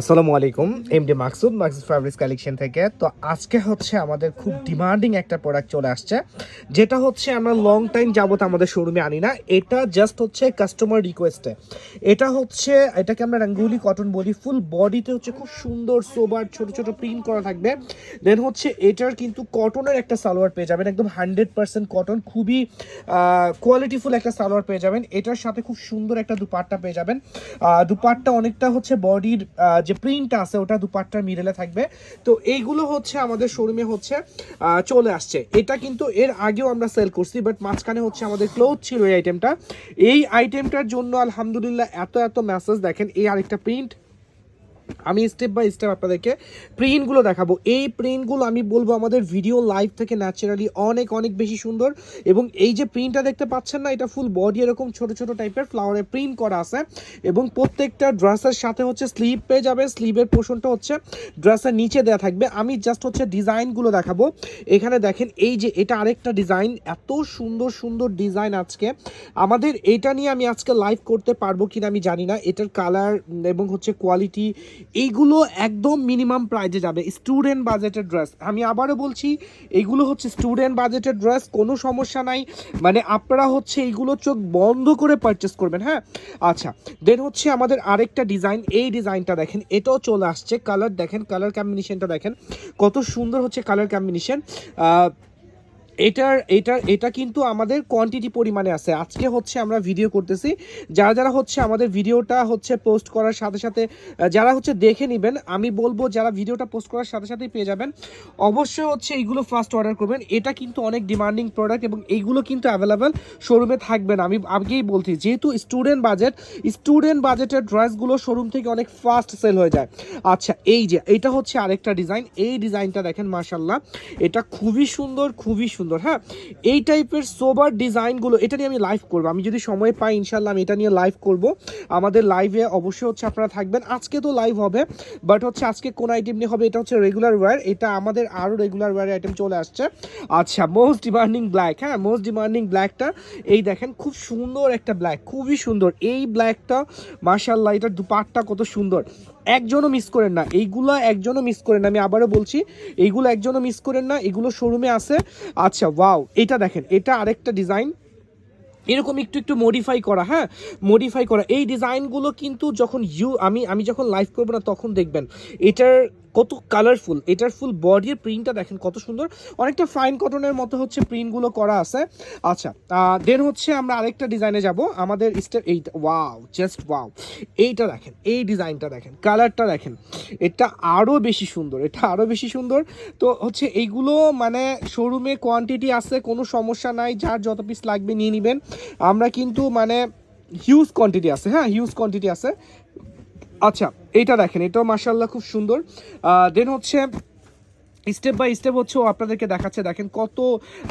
আসসালামু আলাইকুম MD Maksud Maksud fabrics collection থেকে। তো আজকে হচ্ছে আমাদের খুব ডিমান্ডিং একটা প্রোডাক্ট চলে আসছে, যেটা হচ্ছে আমরা লং টাইম যাবত আমাদের শোরুমে আনি না। এটা জাস্ট হচ্ছে কাস্টমার রিকোয়েস্টে এটা হচ্ছে, এটাকে আমরা রঙ্গুলি কটন বলি ফুল বডিতে হচ্ছে খুব সুন্দর সোবার ছোট ছোট প্রিন্ট করা থাকবে। দেন হচ্ছে এটার কিন্তু কটনের একটা সালোয়ার পেয়ে যাবেন, একদম হান্ড্রেড পার্সেন্ট কটন খুবই কোয়ালিটিফুল একটা সালোয়ার পেয়ে যাবেন। এটার সাথে খুব সুন্দর একটা দুপাট্টা পেয়ে যাবেন। দুপাট্টা অনেকটা হচ্ছে বডির যে প্রিন্ট আছে, ওটা দুপাট্টার মিডলে থাকবে। তো এইগুলো হচ্ছে আমাদের শোরুমে হচ্ছে চলে আসছে। এটা কিন্তু এর আগেও আমরা সেল করছি বাট মাঝখানে হচ্ছে আমাদের ক্লোথ ছিল এই আইটেমটা এই আইটেমটার জন্য আলহামদুলিল্লাহ এত এত মেসেজ দেখেন, এই আরেকটা প্রিন্ট আমি স্টেপ বাই স্টেপ আপনাদেরকে প্রিন্টগুলো দেখাবো। এই প্রিন্টগুলো আমি বলব আমাদের ভিডিও লাইভ থেকে ন্যাচারালি অনেক অনেক বেশি সুন্দর এবং এই যে প্রিন্টটা দেখতে পাচ্ছেন না, এটা ফুল বডি এরকম ছোট ছোট টাইপের ফ্লাওয়ারে প্রিন্ট করা আছে এবং প্রত্যেকটা ড্রেসের সাথে হচ্ছে স্লিভ পেয়ে যাবে। স্লিভের পোর্শনটা হচ্ছে ড্রেসের নিচে দেওয়া থাকবে। আমি জাস্ট হচ্ছে ডিজাইনগুলো দেখাবো। এখানে দেখেন, এই যে এটা আরেকটা ডিজাইন এত সুন্দর সুন্দর ডিজাইন আজকে। আমাদের এটা নিয়ে আমি আজকে লাইভ করতে পারব কিনা আমি জানি না। এটার কালার এবং হচ্ছে কোয়ালিটি এইগুলো একদম মিনিমাম প্রাইজে যাবে। স্টুডেন্ট বাজেটের ড্রেস আমি আবারও বলছি, এইগুলো হচ্ছে স্টুডেন্ট বাজেটের ড্রেস কোনো সমস্যা নাই। মানে আপনারা হচ্ছে এইগুলো চোখ বন্ধ করে পারচেস করবেন হ্যাঁ? আচ্ছা দেন হচ্ছে আমাদের আরেকটা ডিজাইন এই ডিজাইনটা দেখেন, এটাও চলে আসছে। কালার দেখেন কালার কম্বিনেশনটা দেখেন। কত সুন্দর হচ্ছে কালার কম্বিনেশন এটার এটার, এটা কিন্তু আমাদের কোয়ান্টিটি পরিমাণে আছে। আজকে হচ্ছে আমরা ভিডিও করতেছি। যারা যারা হচ্ছে আমাদের ভিডিওটা হচ্ছে পোস্ট করার সাথে সাথে যারা হচ্ছে দেখে নেবেন, আমি বলব যারা ভিডিওটা পোস্ট করার সাথে সাথেই পেয়ে যাবেন। অবশ্যই হচ্ছে এইগুলো ফার্স্ট অর্ডার করবেন। এটা কিন্তু অনেক ডিমান্ডিং প্রোডাক্ট এবং এইগুলো কিন্তু অ্যাভেলেবেল শোরুমে থাকবে না। আমি আগেই বলছি, যেহেতু স্টুডেন্ট বাজেট স্টুডেন্ট বাজেটের ড্রেসগুলো শোরুম থেকে অনেক ফাস্ট সেল হয়ে যায়। আচ্ছা এই যে, এটা হচ্ছে আরেকটা ডিজাইন এই ডিজাইনটা দেখেন মাশাল্লাহ এটা খুবই সুন্দর খুবই সুন্দর। হ্যাঁ? এই টাইপের সোবার ডিজাইনগুলো এটা নিয়ে আমি লাইভ করব। আমি যদি সময় পাই ইনশাল্লাহ আমি এটা নিয়ে লাইভ করব। আমাদের লাইভে অবশ্যই হচ্ছে আপনারা থাকবেন। আজকে তো লাইভ হবে বাট হচ্ছে আজকে কোন আইটেম নিয়ে হবে, এটা হচ্ছে রেগুলার ওয়্যার এটা আমাদের আরও রেগুলার ওয়্যার আইটেম চলে আসছে। আচ্ছা মোস্ট ডিমান্ডিং ব্ল্যাক হ্যাঁ? মোস্ট ডিমান্ডিং ব্ল্যাকটা এই দেখেন, খুব সুন্দর একটা ব্ল্যাক খুবই সুন্দর। এই ব্ল্যাকটা মার্শাল্লাহ এটার দুপাটটা কত সুন্দর। একজনও মিস করেন না। এইগুলো একজনও মিস করেন না। আমি আবারও বলছি, এইগুলো একজনও মিস করেন না। এগুলো শোরুমে আছে। আচ্ছা ওয়াও এটা দেখেন, এটা আরেকটা ডিজাইন এরকম একটু একটু মডিফাই করা হ্যাঁ? মডিফাই করা। এই ডিজাইনগুলো কিন্তু যখন ইউ আমি আমি যখন লাইভ করব না, তখন দেখবেন, এটার কত কালারফুল এটার ফুল বডির প্রিন্টটা দেখেন কত সুন্দর। অনেকটা ফাইন কটনের মতো হচ্ছে প্রিন্টগুলো করা আছে। আচ্ছা দেন হচ্ছে আমরা আরেকটা ডিজাইনে যাব। আমাদের স্টেপ এইটা ওয়াও জাস্ট ওয়াও এইটা দেখেন, এই ডিজাইনটা দেখেন কালারটা দেখেন। এটা আরও বেশি সুন্দর, এটা আরও বেশি সুন্দর। তো হচ্ছে এইগুলো মানে শোরুমে কোয়ান্টিটি আছে, কোনো সমস্যা নাই, যার যত পিস লাগবে নিয়ে নেবেন। আমরা কিন্তু মানে হিউজ কোয়ান্টিটি আছে হ্যাঁ হিউজ কোয়ান্টিটি আছে। আচ্ছা এইটা দেখেন, এটাও মার্শাল্লাহ খুব সুন্দর। দেন হচ্ছে স্টেপ বাই স্টেপ হচ্ছে ও আপনাদেরকে দেখাচ্ছে। দেখেন কত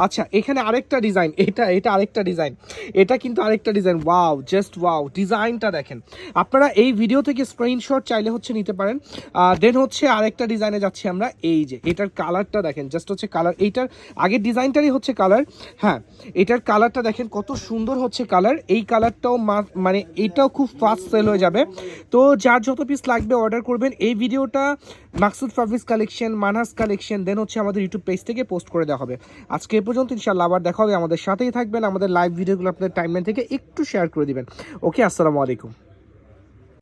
আচ্ছা এখানে আরেকটা ডিজাইন এটা এটা আরেকটা ডিজাইন এটা কিন্তু আরেকটা ডিজাইন ওয়াও জাস্ট ওয়াও ডিজাইনটা দেখেন। আপনারা এই ভিডিও থেকে স্ক্রিনশট চাইলে হচ্ছে নিতে পারেন। দেন হচ্ছে আরেকটা ডিজাইনে যাচ্ছি আমরা। এই যে, এটার কালারটা দেখেন। জাস্ট হচ্ছে কালার এইটার আগের ডিজাইনটারই হচ্ছে কালার হ্যাঁ এটার কালারটা দেখেন কত সুন্দর হচ্ছে কালার এই কালারটাও মানে এটাও খুব ফাস্ট সেল হয়ে যাবে। তো যার যত পিস লাগবে অর্ডার করবেন। এই ভিডিওটা Maksud fabrics collection, Manhas collection then হচ্ছে আমাদের ইউটিউব পেজ থেকে পোস্ট করে দেওয়া হবে। আজকে এ পর্যন্ত ইনশাল্লাহ আবার দেখা হবে আমাদের সাথেই থাকবেন। আমাদের লাইভ ভিডিওগুলো আপনাদের টাইমলাইন থেকে একটু শেয়ার করে দিবেন। ওকে আসসালামু আলাইকুম।